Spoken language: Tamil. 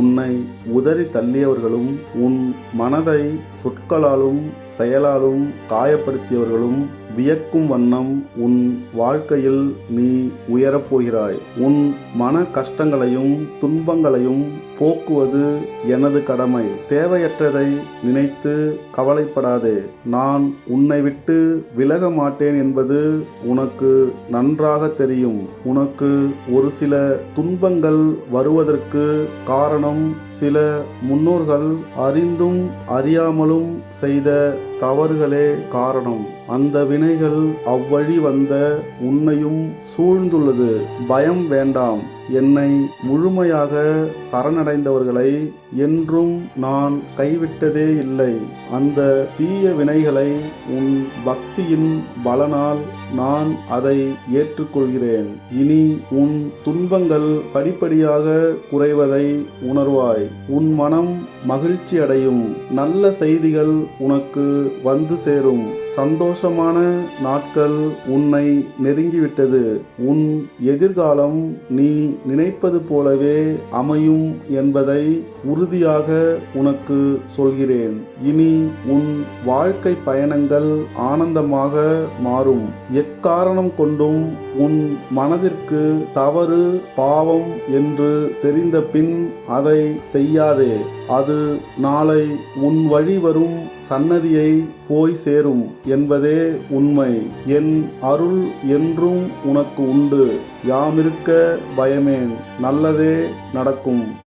உன்னை உதறி தள்ளியவர்களும் உன் மனதை சொற்களாலும் செயலாலும் காயப்படுத்தியவர்களும் வியக்கும் வண்ணம் உன் வாழ்க்கையில் நீ உயரப்போகிறாய் உன் மன கஷ்டங்களையும் துன்பங்களையும் போக்குவது எனது கடமை. தேவையற்றதை நினைத்து கவலைப்படாதே. நான் உன்னை விட்டு விலக மாட்டேன் என்பது உனக்கு நன்றாக தெரியும். உனக்கு ஒரு சில துன்பங்கள் வருவதற்கு காரணம் சில முன்னோர்கள் அறிந்தும் அறியாமலும் செய்த தவறுகளே காரணம். அந்த வினைகள் அவ்வழி வந்த உன்னையும் சூழ்ந்துள்ளது. பயம் வேண்டாம். என்னை முழுமையாக சரணடைந்தவர்களை என்றும் நான் கைவிட்டதே இல்லை. அந்த தீய வினைகளை உன் பக்தியின் பலனால் நான் அதை ஏற்றுக்கொள்கிறேன். இனி உன் துன்பங்கள் படிப்படியாக குறைவதை உணர்வாய். உன் மனம் மகிழ்ச்சி அடையும் நல்ல செய்திகள் உனக்கு வந்து சேரும். சந்தோஷமான நாட்கள் உன்னை நெருங்கிவிட்டது. உன் எதிர்காலம் நீ நினைப்பது போலவே அமையும் என்பதை உறுதியாக உனக்கு சொல்கிறேன். இனி உன் வாழ்க்கை பயணங்கள் ஆனந்தமாக மாறும். எக்காரணம் கொண்டும் உன் மனதிற்கு தவறு பாவம் என்று தெரிந்த பின் அதை செய்யாதே. அது நாளை உன் வழி வரும் சன்னதியை போய் சேரும் என்பதே உண்மை. என் அருள் என்றும் உனக்கு உண்டு. யாமிருக்க பயமேன். நல்லதே நடக்கும்.